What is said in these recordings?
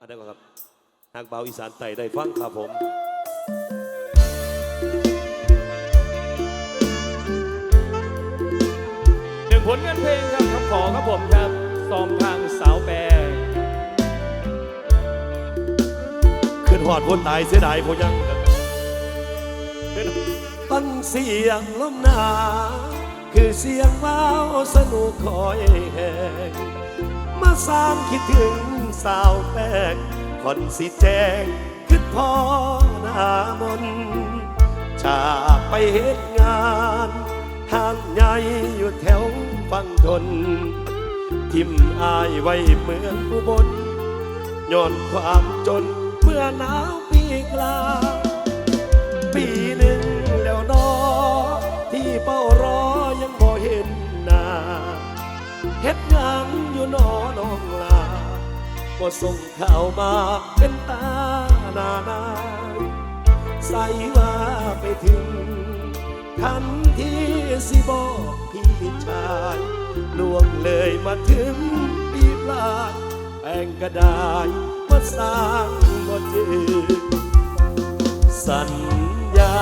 อันนั้นก่อนครับหากเบาอีสานไต่ได้ฟังครับผมหนึ่งผลงานเพลงครับคำขอครับผมครับซอมทางสาวแปรขึ้นหอดคนตายเสียดายพยังตั้งเสียงลมหนาวคือเสียงเมาสนุกคอยแหงมาสร้างคิดถึง สาวแป้งคนสิแจงคิดพอหน้ามนจากไปเหตุงานห้างใหญ่อยู่แถวฝั่งทน ทิมอายไว้เมืองอุบลย้อนความจนเมื่อหนาวปีกลา ปีหนึ่งแล้วนอ ที่เป้ารอยังบ่เห็นหน้าเฮ็ดหยังอยู่นอน้องลา บ่ส่งข่าวมาเป็นตาหนานาใส่ว่าไปถึง ทันทีสิบอกพี่ชายล่วงเลยมาถึงปีปลายแป้งก็ได้มาสร้างบ่จืดสัญญา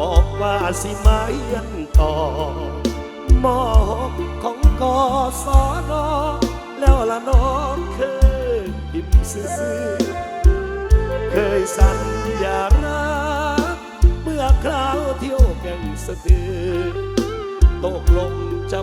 บอกว่าสิมาเรียนต่อมอของกอสอนอ แล้วละน้องเคยพิมซื่อเคยสัญญารัก เมื่อคราวเที่ยวแก่งสะดือตกลงจะ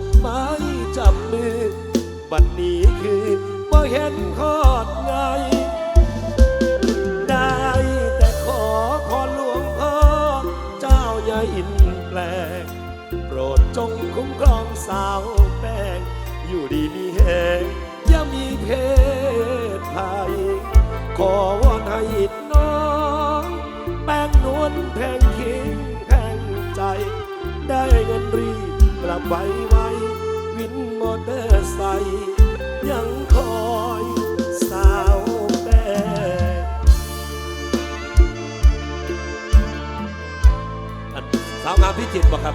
แพงคิงแพงใจ ได้เงินรีกลับไปไววินมอเตอร์ไซค์ยังคอยสาวแป้งอันสาวงามพิจิตรบ่ครับ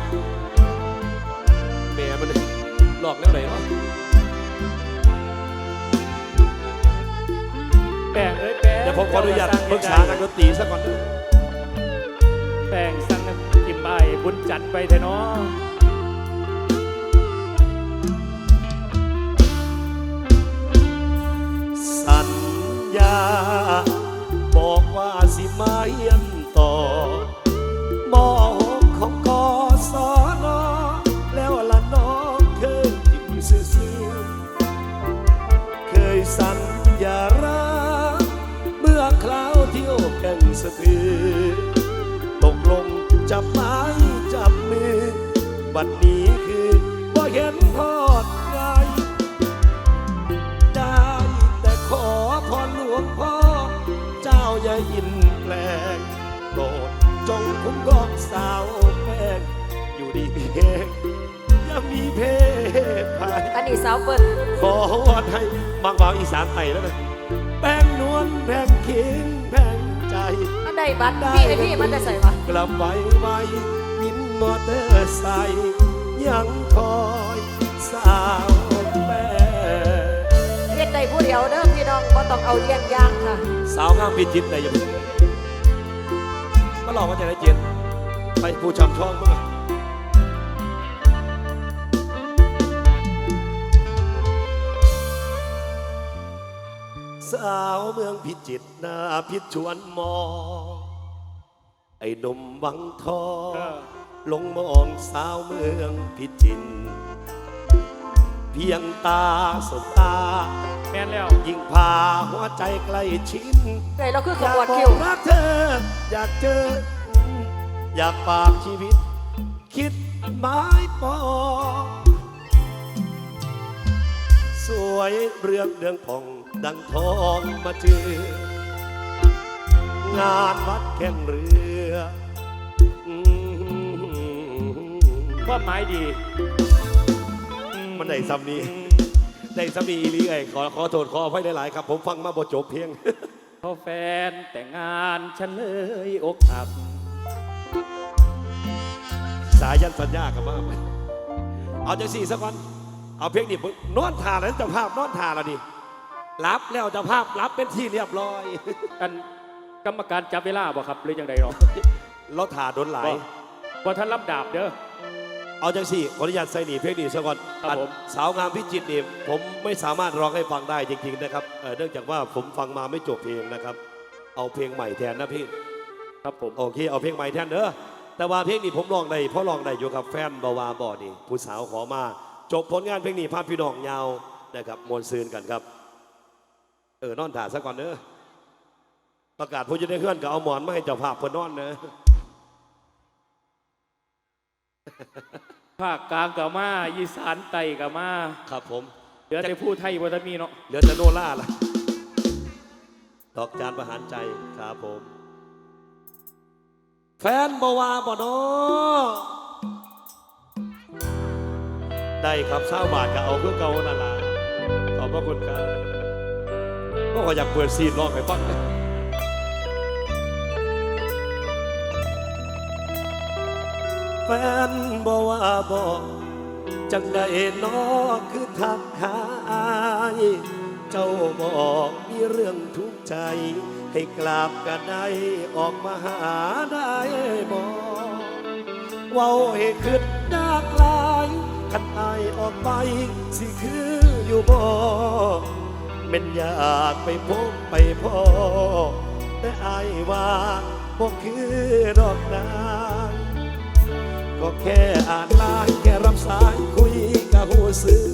แม่มันหลอกแล้วไหนวะแป้งเอ้ยแป้งเดี๋ยวผมขออนุญาตปรึกษานักดนตรีซะก่อนนะ แป้งสั่งน้ำกิมใบบุญจัดไปเถอะเนาะสัญญา บอกว่าสิมาเยี่ยมต่อ องสาวแป้งอยู่ดีมีแหงอย่ามีเพศภัยอันนี้สาวเปิ้ลขอวอนให้บางบางอีสานไต่แล้วนะแป้งนวลแป้งเคียงแป้งใจ อันใดบัตรพี่ไอพี่มันจะใส่วะกลับไว้ไว้วินมอเตอร์ไซค์ยังคอยสาวแป้ง เฮ็ดได้ผู้เดียวเด้อพี่น้องบ่ต้องเอาเลี้ยงยางค่ะ สาวงามพิจิตรในยังมาหลอกว่าจะได้เจ็ด ไปผู้ชำช่องมั้งอะสาวเมืองพิจิตรหน้าพิชวนมอง ไอ้หนุ่มวังทองเออลงมองสาวเมืองพิจิตรเพียงตาสบตา แม่นแล้ว ยิ่งพาหัวใจใกล้ชิดไก่เราคือขอยากบวนบอคิวกรักเธออยากเจอ อยากฝากชีวิต คิดหมายปองสวยเรื่องเดืองผ่องดังทองมาเจองานวัดแข่งเรืออืมความหมายดีมันได้ซ้ำนี้ ได้ซ้ำนี้อีหลีไอ้ขอขอโทษขออภัยหลายๆครับ ผมฟังมาบ่จบเพียงพอแฟนแต่งงานฉันเลยอกหัก สายันสัญญากับมาเอาจังสี่สักวันเอาเพลงนี้นอนทาแล้วเจ้าภาพนอนทาแล้วดิรับแล้วเจะภาพรับเป็นที่เรียบร้อยอันกรรมการจับเวลาบ่ครับหรือยังไงหรอเราถ่าโดนหลายบ่บ่ท่านรับดาบเด้อเอาจังสี่ขออนุญาตใส่หนีเพลงนี้ซะก่อนครับอันผมสาวงามพิจิตรนี่ผมไม่สามารถร้องให้ฟังได้จริงๆนะครับเอ่อเนื่องจากว่าผมฟังมาไม่จบเพลงนะครับ เอาเพลงใหม่แทนนะพี่ ครับผมโอเคเอาเพลงใหม่แทนเด้อ แต่ว่าเพลงนี้ผมลองได้เพราะลองได้อยู่กับแฟนบาวาบอนี่ผู้สาวขอมาจบผลงานเพลงนี้ภาพพี่น้องยาวนะครับมวลซืนกันครับเออนอนถ่าซะก่อนเด้อประกาศผู้จะได้เคลื่อนก็เอาหมอนมาให้เจ้าภาพเพื่อนนอนเนอะภาคกลางก็มาอีสานใต้ก็มาครับผมเหลือแต่ผู้ไทยบ่ทันมีเนาะเหลือแต่โนล่าละดอกจานประหารใจครับผม แฟนบาวาบอนอได้ครับเศร้าบาทก็เอาเพื่อเก่านั่นละขอบพระคุณครับก็ขออยากเปิดซีนร้องให้ฟังแฟนบอว่าบอกจังได้นอคือทักหาย เจ้าบอกมีเรื่องทุกข์ใจ ให้กลับกันได้ออกมาหาได้บอกเว้าให้ขึ้นดากลายคันไอออกไป สิคืออยู่บ่เม็นอยากไปพบไปพ่อแต่อายว่าบ่คือดอกนางก็แค่อ่านไลน์แค่รับสายคุยกับหูซึ้ง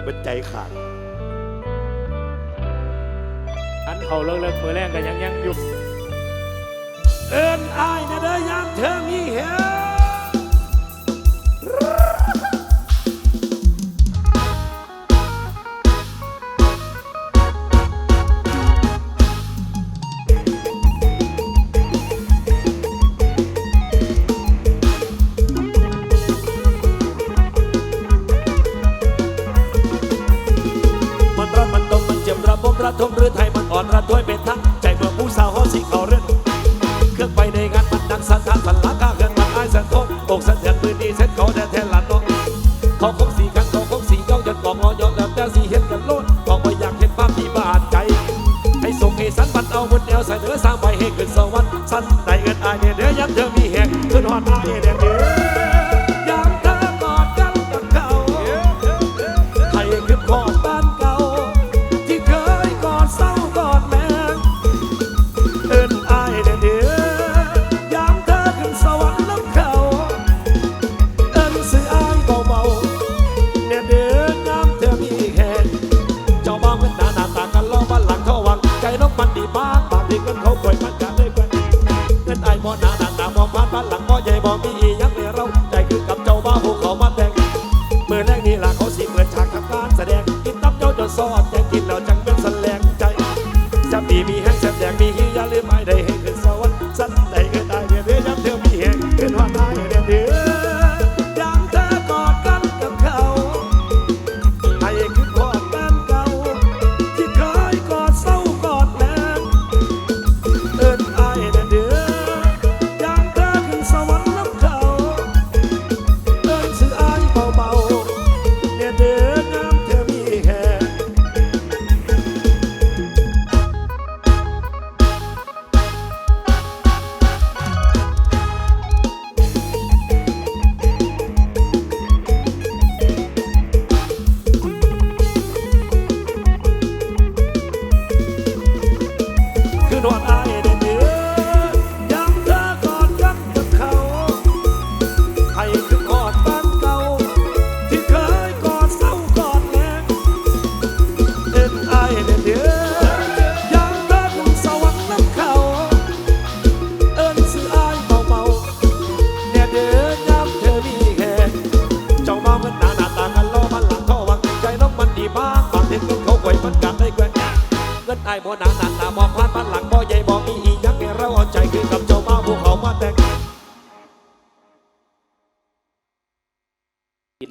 กือบมันใจขาดอันเขาเลิกเลิกมือแรงกันยังยังอยู่เอินอายนะเด้อยามเธอมีเหตุ คนเดียวเสนอสร้างไปให้เกิดสว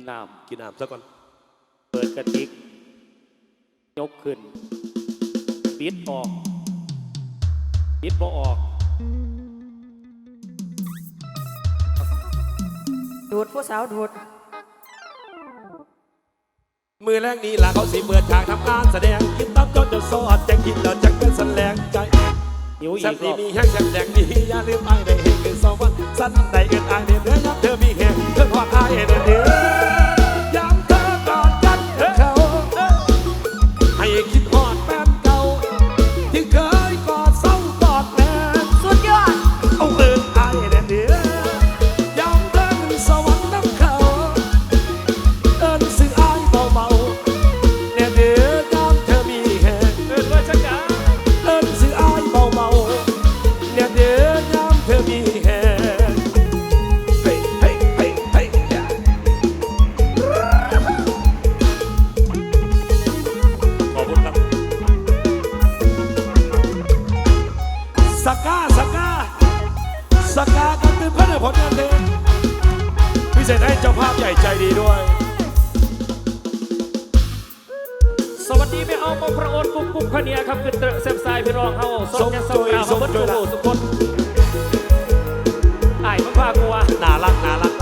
น้ำกินน้ำซะก่อน เปิดกระติก ยกขึ้น ปิดออก ปิดบ่ออก ดูดผู้สาวดูด มือแรงนี้ล่ะเขาสิเปิดฉากทำการแสดง กินตับก็จะสอดจะกินแล้วจะเป็นแสลงใจหิวอีกรอบ แซ่บดีมีแห้งแซ่บแดงดีอย่าลืมไอ้ได้เห็นเป็นสองวันสั้นใดเอินไอ้เด้อเดือยับเธอมีแห้งเธอพอดไอ้เด้อเด้อ เศษให้เจ้าภาพใหญ่ใจดีด้วย สวัสดีไม่เอามาพระโอนปุ๊บปุ๊บขเนียครับคือเตะเซฟไซพี่รองเฮาสมยังสมกราบเบิ้ลทุกสุคนไอ้มันพากลัวน่ารักน่ารัก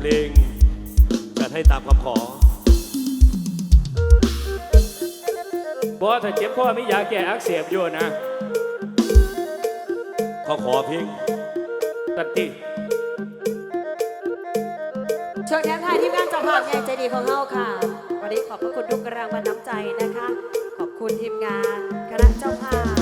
เพลง จัดให้ตามคำขอบอถ้าเจ็บพ่อไม่อยากแก่อักเสบอยู่นะขอขอเพลงตันติชวนแคมไทยทีมงานจากภาพใหญ่ใจดีของเฮาค่ะ วันนี้ขอบพระคุณทุกกำลังมานน้ำใจนะคะ ขอบคุณทีมงานคณะเจ้าภาพ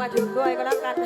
มาถึงด้วยก็แล้วกัน